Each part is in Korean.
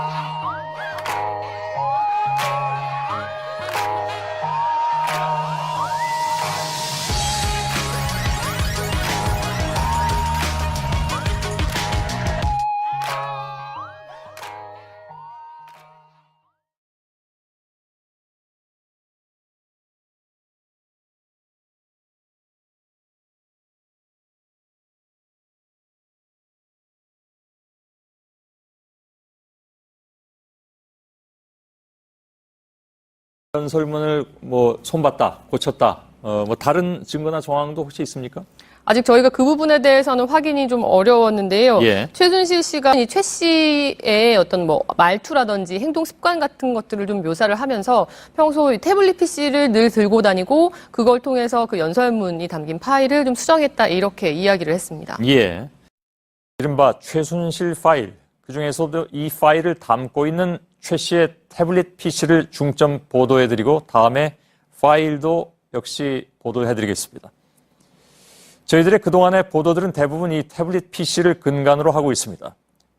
Oh. 연설문을 뭐 손봤다, 고쳤다, 어, 뭐 다른 증거나 정황도 혹시 있습니까? 아직 저희가 그 부분에 대해서는 확인이 좀 어려웠는데요. 예. 최순실 씨가 이 최 씨의 어떤 뭐 말투라든지 행동 습관 같은 것들을 좀 묘사를 하면서 평소 이 태블릿 PC를 늘 들고 다니고 그걸 통해서 그 연설문이 담긴 파일을 좀 수정했다 이렇게 이야기를 했습니다. 예. 이른바 최순실 파일, 그 중에서도 이 파일을 담고 있는 최 씨의 태블릿 PC를 중점 보도해드리고 다음에 파일도 역시 보도를 해드리겠습니다. 저희들의 그동안의 보도들은 대부분 이 태블릿 PC를 근간으로 하고 있습니다.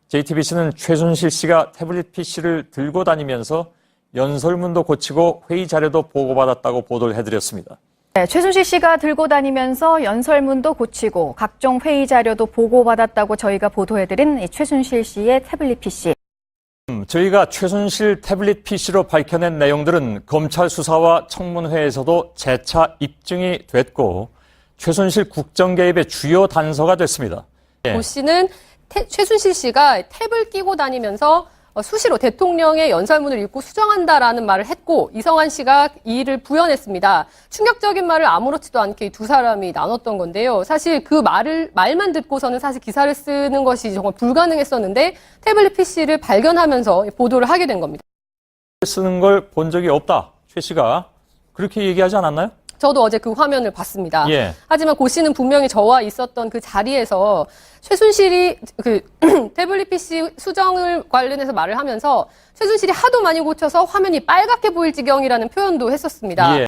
JTBC는 최순실 씨가 태블릿 PC를 들고 다니면서 연설문도 고치고 회의 자료도 보고받았다고 보도를 해드렸습니다. 네, 최순실 씨가 들고 다니면서 연설문도 고치고 각종 회의 자료도 보고받았다고 저희가 보도해드린 이 최순실 씨의 태블릿 PC. 음, 저희가 최순실 태블릿 PC로 밝혀낸 내용들은 검찰 수사와 청문회에서도 재차 입증이 됐고 최순실 국정 개입의 주요 단서가 됐습니다. 예. 고 씨는 태- 최순실 씨가 탭을 끼고 다니면서 어, 수시로 대통령의 연설문을 읽고 수정한다라는 말을 했고 이성환 씨가 이 일을 부연했습니다. 충격적인 말을 아무렇지도 않게 이두 사람이 나눴던 건데요. 사실 그 말을 말만 듣고서는 사실 기사를 쓰는 것이 정말 불가능했었는데 태블릿 PC를 발견하면서 보도를 하게 된 겁니다. 쓰는 걸 본 적이 없다. 최 씨가 그렇게 얘기하지 않았나요? 저도 어제 그 화면을 봤습니다. 예. 하지만 고 씨는 분명히 저와 있었던 그 자리에서 최순실이 그 태블릿 PC 수정을 관련해서 말을 하면서 최순실이 하도 많이 고쳐서 화면이 빨갛게 보일 지경이라는 표현도 했었습니다. 예.